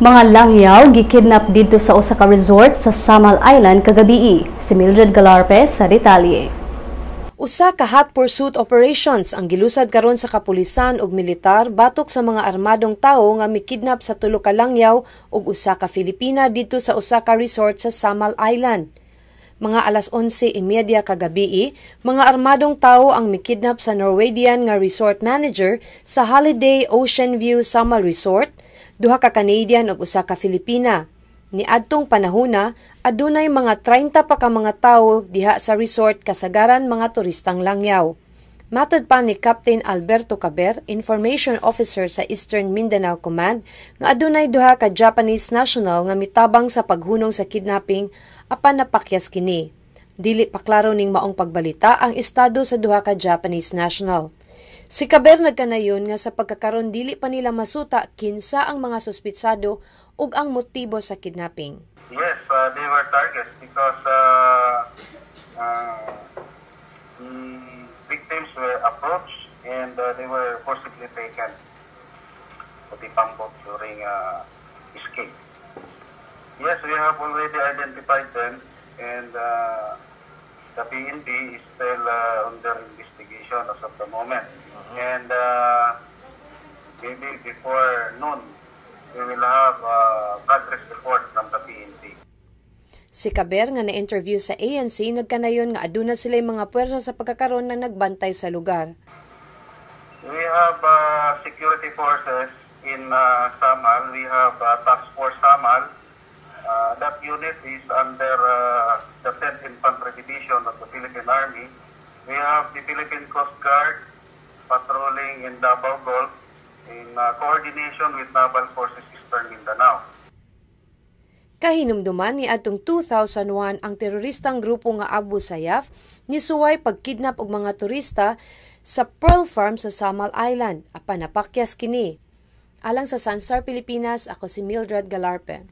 Mga langyaw gikidnap didto sa usa ka resort sa Samal Island kagabii. Si Mildred Galarpe sa detalye. Usa ka hot pursuit operations ang gilusad karon sa kapulisan ug militar batok sa mga armadong tawo nga mikidnap sa tulo ka langyaw ug usa ka Filipina didto sa usa ka resort sa Samal Island. Mga alas 11:30 kagabi, mga armadong tawo ang mikidnap sa Norwegian nga resort manager sa Holiday Ocean View Samal Resort duha ka Canadian ug usa ka Filipina. Ni adtong panahona, adunay mga 30 pa ka mga tawo diha sa resort kasagaran mga turistang langyaw. Matod pa ni Captain Alberto Caber, Information Officer sa Eastern Mindanao Command, nga adunay duha ka Japanese national nga mitabang sa paghunong sa kidnapping apan napakyas kini. Dili pa klaro ning maong pagbalita ang estado sa duha ka Japanese national. Si Kaber nagkanayon nga sa pagkakaron dili pa nila masuta kinsa ang mga suspitsado ug ang motibo sa kidnapping. Yes, uh, they were targets because uh, uh, the victims were approached and uh, they were forcibly taken to the pambok during uh, escape. Yes, we have already identified them and uh, the PNP is still uh, under investigation as of the moment. And uh, maybe before noon, we will have uh, progress report from the PNP. Si Kaber nga na-interview sa ANC nagkanayon nga aduna sila mga puwersa sa pagkakaroon na nagbantay sa lugar. We have uh, security forces in uh, Samal. We have uh, Task Force Samal. Uh, that unit is under uh, the 10th Infantry Division of the Philippine Army. We have the Philippine Coast Guard patrolling in Davao Gulf in uh, coordination with Naval Forces Eastern Mindanao. Kahinumduman ni atong 2001 ang teroristang grupo nga Abu Sayyaf ni suway pagkidnap og mga turista sa Pearl Farm sa Samal Island apan napakyas kini. Alang sa Sansar Pilipinas, ako si Mildred Galarpe.